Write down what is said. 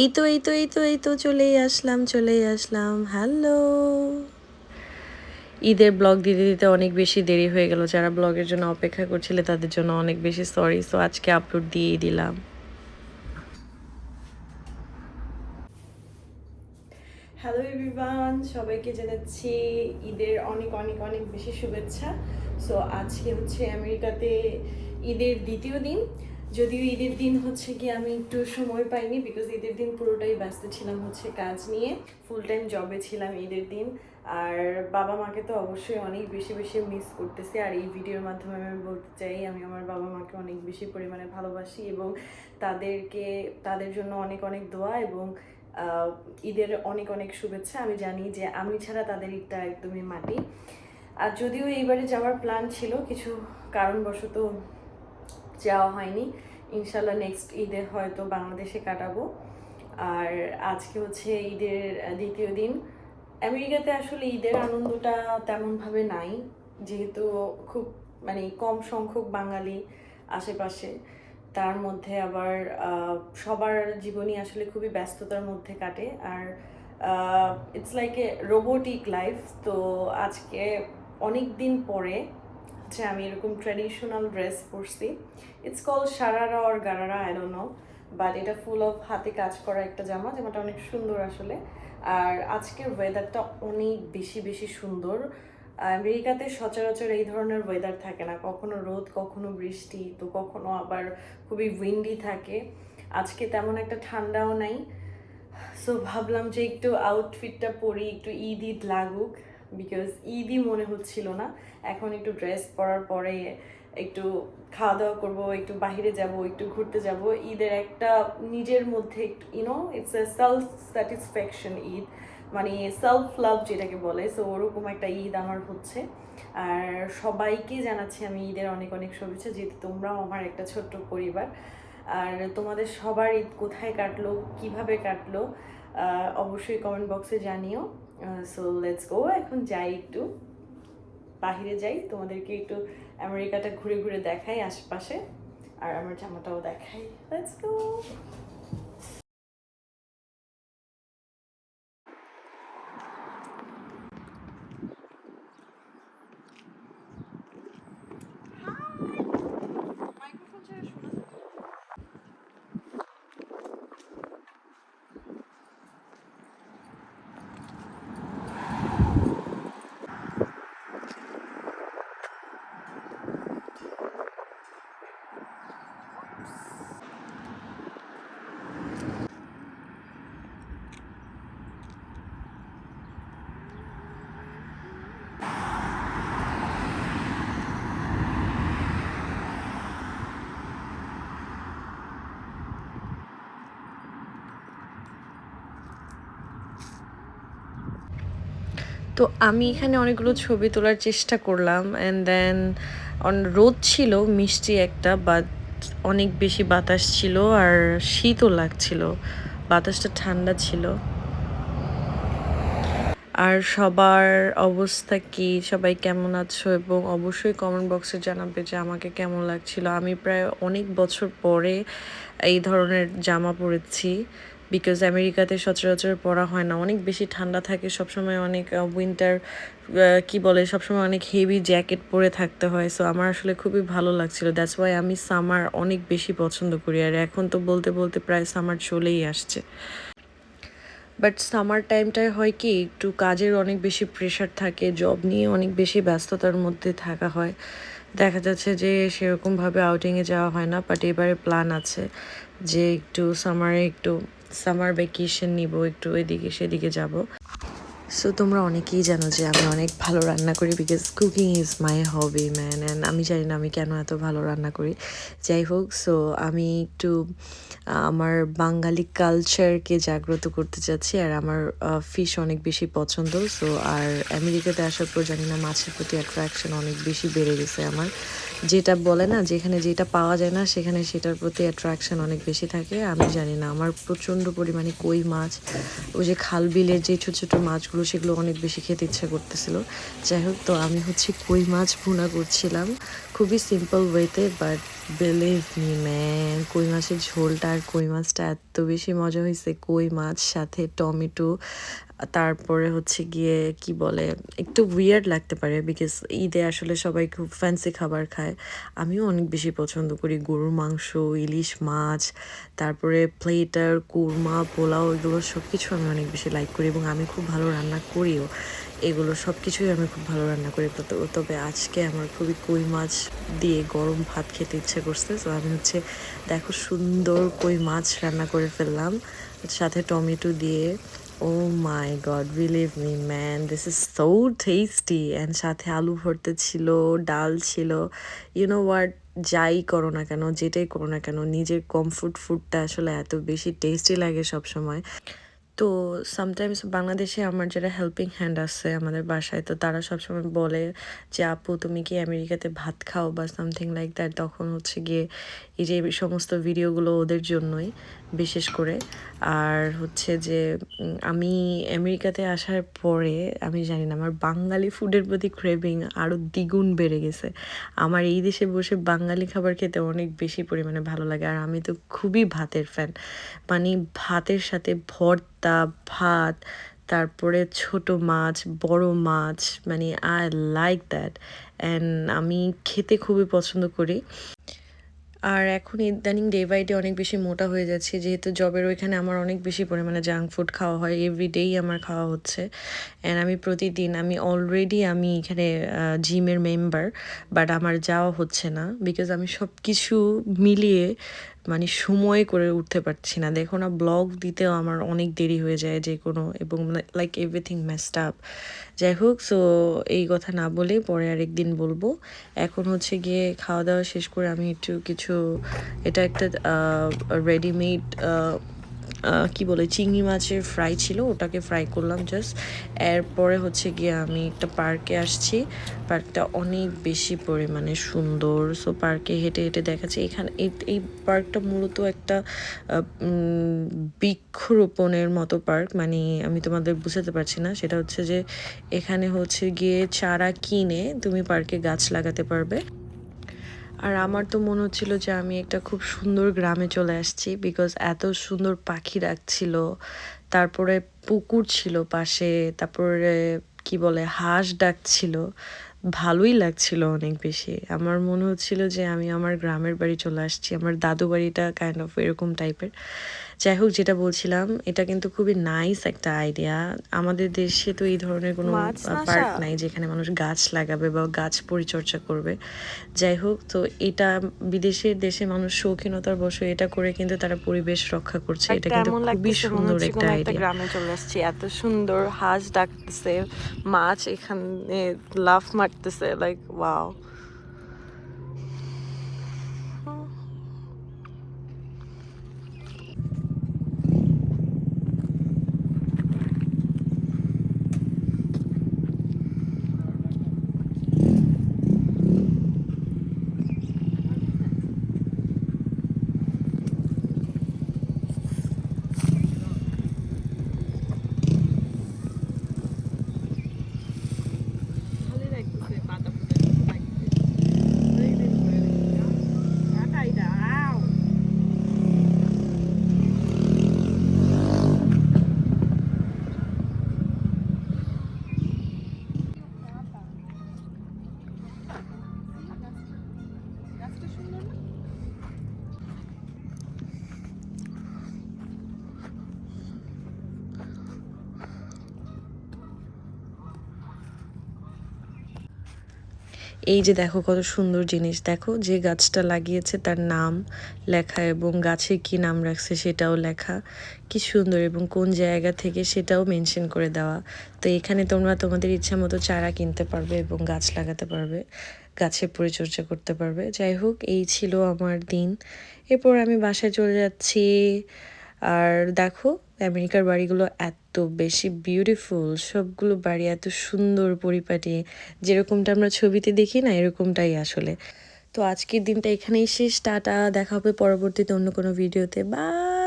এই তো এই তো এই তো এই তো, চলেই আসলাম চলেই আসলাম। হ্যালো ঈদের ব্লগ দিতে দিতে অনেক বেশি দেরি হয়ে গেল। যারা ব্লগের জন্য অপেক্ষা করছিলে, তাদের জন্য অনেক বেশি সরি সো আজকে আপলোড দিয়েই দিলাম। হ্যালো এভরিওয়ান সবাইকে জানাচ্ছি ঈদের অনেক অনেক অনেক বেশি শুভেচ্ছা। সো আজকে হচ্ছে আমেরিকাতে ঈদের দ্বিতীয় দিন। যদিও ঈদের দিন হচ্ছে কি আমি একটু সময় পাইনি বিকজ ঈদের দিন পুরোটাই ব্যস্ত ছিলাম হচ্ছে কাজ নিয়ে ফুল টাইম জবে ছিলাম ঈদের দিন। আর বাবা মাকে তো অবশ্যই অনেক বেশি বেশি মিস করতেছি। আর এই ভিডিওর মাধ্যমে আমি বলতে চাই, আমি আমার বাবা মাকে অনেক বেশি পরিমাণে ভালোবাসি এবং তাদেরকে, তাদের জন্য অনেক অনেক দোয়া এবং ঈদের অনেক অনেক শুভেচ্ছা। আমি জানি যে আমি ছাড়া তাদের ঈদটা একদমই মাটি। আর যদিও এইবারে যাওয়ার প্ল্যান ছিল, কিছু কারণবশত যাওয়া হয়নি। ইনশাল্লাহ নেক্সট ঈদে হয়তো বাংলাদেশে কাটাবো। আর আজকে হচ্ছে ঈদের দ্বিতীয় দিন। আমেরিকাতে আসলে ঈদের আনন্দটা তেমনভাবে নাই, যেহেতু খুব মানে কম সংখ্যক বাঙালি আশেপাশে। তার মধ্যে আবার সবার জীবনই আসলে খুবই ব্যস্ততার মধ্যে কাটে। আর it's like a robotic life তো আজকে অনেক দিন পরে হচ্ছে আমি এরকম ট্র্যাডিশনাল ড্রেস পরছি। It's call sharara or gharara I don't know but এটা ফুল অফ হাতে কাজ করা একটা জামা, জামাটা অনেক সুন্দর আসলে। আর আজকের ওয়েদারটা অনেক বেশি বেশি সুন্দর। আমেরিকাতে সচরাচর এই ধরনের ওয়েদার থাকে না। কখনো রোদ, কখনো বৃষ্টি, তো কখনো আবার খুবই উইন্ডি থাকে। আজকে তেমন একটা ঠান্ডাও নাই। সো ভাবলাম যে একটু আউটফিটটা পরি, একটু ঈদ ঈদ লাগুক। বিকজ ঈদই মনে হচ্ছিল না। এখন একটু ড্রেস পরার পরে একটু খাওয়া দাওয়া করব, একটু বাইরে যাব, একটু ঘুরতে যাব। ঈদের একটা নিজের মধ্যে একটু you know it's a self satisfaction Eid মানে সেলফ লাভ যেটাকে বলে। সো ওরকম একটা ঈদ আমার হচ্ছে। আর সবাইকে জানাচ্ছি আমি ঈদের অনেক অনেক শুভেচ্ছা, যেহেতু তোমরাও আমার একটা ছোট্ট পরিবার। আর তোমাদের সবার ঈদ কোথায় কাটলো, কীভাবে কাটলো অবশ্যই কমেন্ট বক্সে জানিও। সো লেটস গো এখন যাই একটু। বাহিরে যাই, তোমাদেরকে একটু আমেরিকাটা ঘুরে ঘুরে দেখাই আশেপাশে। আর আমার জামাটাও দেখাই। লেটস গো তো আমি এখানে অনেকগুলো ছবি তোলার চেষ্টা করলাম অ্যান্ড দেন রোদ ছিল, মিষ্টি একটা বাট অনেক বেশি বাতাস ছিল আর শীতও লাগছিল, বাতাসটা ঠান্ডা ছিল। আর সবার অবস্থা কি, সবাই কেমন আছো, এবং অবশ্যই কমেন্ট বক্সে জানাবে যে আমাকে কেমন লাগছিল। আমি প্রায় অনেক বছর পরে এই ধরনের জামা পরেছি বিকজ আমেরিকাতে সচরাচর পড়া হয় না। অনেক বেশি ঠান্ডা থাকে, সবসময় অনেক উইন্টার কি বলে, সবসময় অনেক হেভি জ্যাকেট পরে থাকতে হয়। সো আমার আসলে খুবই ভালো লাগছিল। দ্যাটস ওয়াই আমি সামার অনেক বেশি পছন্দ করি। আর এখন তো বলতে বলতে প্রায় সামার চলেই আসছে। বাট সামার টাইমটায় হয় কি, একটু কাজের অনেক বেশি প্রেশার থাকে জব নিয়ে অনেক বেশি ব্যস্ততার মধ্যে থাকা হয়। দেখা যাচ্ছে যে সেরকমভাবে আউটিংয়ে যাওয়া হয় না বাট এবারে প্ল্যান আছে যে একটু সামারে একটু সামার ভ্যাকেশন নিব, একটু এদিকে সেদিকে যাব। সো তোমরা অনেকেই জানো যে আমি অনেক ভালো রান্না করি because cooking is my hobby man and আমি জানি না আমি কেন এত ভালো রান্না করি। যাই হোক সো আমি একটু আমার বাঙালি কালচারকে জাগ্রত করতে চাচ্ছি আর আমার ফিশ অনেক বেশি পছন্দ সো আর আমেরিকাতে আসার পর জানি না মাছের প্রতি অ্যাট্রাকশন অনেক বেশি বেড়ে গেছে আমার। যেটা বলে না, যেখানে যেটা পাওয়া যায় না, সেখানে সেটার প্রতি অ্যাট্রাকশন অনেক বেশি থাকে। আমি জানি না, আমার প্রচণ্ড পরিমাণে কই মাছ, ওই যে খাল বিলের যে ছোটো ছোটো মাছগুলো, সেগুলো অনেক বেশি খেতে ইচ্ছা করতেছিল। যাই হোক, তো আমি হচ্ছে কই মাছ ভুনা করছিলাম। খুবই সিম্পল ওয়েতে বাট বিলিভ মি ম্যান কই মাছের ঝোলটা আর কই মাছটা এত বেশি মজা হয়েছে কই মাছ, সাথে টমেটো তারপরে হচ্ছে গিয়ে কি বলে, একটু উইয়ার্ড লাগতে পারে বিকজ ঈদে আসলে সবাই খুব ফ্যান্সি খাবার খায়। আমিও অনেক বেশি পছন্দ করি গরুর মাংস, ইলিশ মাছ, তারপরে প্লেটার কুরমা, পোলাও, এগুলো সব কিছু আমি অনেক বেশি লাইক করি এবং আমি খুব ভালো রান্না করিও। এগুলো সব কিছুই আমি খুব ভালো রান্না করি। তবে আজকে আমার খুবই কই মাছ দিয়ে গরম ভাত খেতে ইচ্ছে করছে। তো আমি হচ্ছে দেখো সুন্দর কই মাছ রান্না করে ফেললাম। সাথে টমেটো দিয়ে ও my god believe me man this is so tasty and সাথে আলু ভর্তা ছিল, ডাল ছিল ইউ নো হোয়াট যাই করো না কেন, যেটাই করো না কেন, নিজের কমফোর্ট ফুডটা আসলে এত বেশি টেস্টি লাগে সব সময় তো সামটাইমস বাংলাদেশে আমার যারা হেল্পিং হ্যান্ড আছে আমাদের বাসায়, তো তারা সবসময় বলে যে, আপু, তুমি কি আমেরিকাতে ভাত খাও বা সামথিং লাইক দ্যাট তখন হচ্ছে গিয়ে এই যে সমস্ত ভিডিওগুলো ওদের জন্যই, বিশেষ করে। আর হচ্ছে যে আমি আমেরিকাতে আসার পরে, আমি জানি না, আমার বাঙালি ফুডের প্রতি ক্রেভিং আরও দ্বিগুণ বেড়ে গেছে। আমার এই দেশে বসে বাঙালি খাবার খেতে অনেক বেশি পরিমাণে ভালো লাগে। আর আমি তো খুবই ভাতের ফ্যান মানে ভাতের সাথে ভর্তা, ভাত, তারপরে ছোট মাছ, বড় মাছ মানে আই লাইক দ্যাট অ্যান্ড আমি খেতে খুবই পছন্দ করি। আর এখন ইদানিং ডে বাই ডে অনেক বেশি মোটা হয়ে যাচ্ছে। যেহেতু জবের ওইখানে আমার অনেক বেশি পরিমাণে জাঙ্ক ফুড খাওয়া হয় এভরিডেই আমার খাওয়া হচ্ছে। অ্যান্ড আমি প্রতিদিন, আমি অলরেডি আমি এখানে জিমের মেম্বার বাট আমার যাওয়া হচ্ছে না। বিকজ আমি সব কিছু মিলিয়ে মানে সময় করে উঠতে পারছি না। দেখো না ব্লগ দিতেও আমার অনেক দেরি হয়ে যায় যে কোনো এবং লাইক এভরিথিং ম্যাস্ট আপ যাই হোক সো এই কথা না বলে পরে আরেকদিন বলব। এখন হচ্ছে গিয়ে খাওয়া দাওয়া শেষ করে আমি একটু কিছু, এটা একটা রেডিমেড কি বলে, চিংড়ি মাছের ফ্রাই ছিল, ওটাকে ফ্রাই করলাম জাস্ট এরপরে হচ্ছে গিয়ে আমি একটা পার্কে আসছি। পার্কটা অনেক বেশি পরিমাণে সুন্দর। সো পার্কে হেঁটে হেঁটে দেখাচ্ছে। এখানে, এই- পার্কটা মূলত একটা বৃক্ষরোপণের মতো পার্ক মানে আমি তোমাদের বুঝাতে পারছি না। সেটা হচ্ছে যে, এখানে হচ্ছে গিয়ে চারা কিনে তুমি পার্কে গাছ লাগাতে পারবে। আর আমার তো মনে হচ্ছিল যে আমি একটা খুব সুন্দর গ্রামে চলে আসছি বিকজ এত সুন্দর পাখি ডাকছিল তারপরে পুকুর ছিল পাশে, তারপরে কি বলে, হাঁস ডাকছিল। ভালোই লাগছিল অনেক বেশি। আমার মনে হচ্ছিল যে আমি আমার গ্রামের বাড়ি চলে আসছি, আমার দাদু বাড়িটা কাইন্ড অফ এরকম টাইপের যাই হোক যেটা বলছিলাম এটা কিন্তু খুবই নাইস একটা আইডিয়া আমাদের দেশে তো এই ধরনের কোনো পার্ক নাই যেখানে মানুষ গাছ লাগাবে বা গাছ পরিচর্যা করবে। যাই হোক তো এটা বিদেশের দেশে মানুষ শৌখিনতার বসে এটা করে কিন্তু তারা পরিবেশ রক্ষা করছে। এটা কিন্তু খুবই সুন্দর একটা আইডিয়া গ্রামে চলে আসছি এত সুন্দর হাঁস ডাকতেছে মাছ এখানে লাফ মারতেছে লাইক ওয়াও এই যে দেখো কত সুন্দর জিনিস। দেখো যে গাছটা লাগিয়েছে তার নাম লেখা এবং গাছে কি নাম রাখছে সেটাও লেখা। কি সুন্দর এবং কোন জায়গা থেকে সেটাও মেনশন করে দেওয়া। তো এখানে তোমরা তোমাদের ইচ্ছা মতো চারা কিনতে পারবে এবং গাছ লাগাতে পারবে গাছের পরিচর্যা করতে পারবে। যাই হোক, এই ছিল আমার দিন। এরপর আমি বাসায় চলে যাচ্ছি। আর দেখো আমেরিকার বাড়িগুলো এত বেশি বিউটিফুল সবগুলো বাড়ি এত সুন্দর পরিপাটি, যেরকমটা আমরা ছবিতে দেখি না, এরকমটাই আসলে। তো আজকের দিনটা এখানেই শেষ, টাটা, দেখা হবে পরবর্তীতে অন্য কোনো ভিডিওতে বাই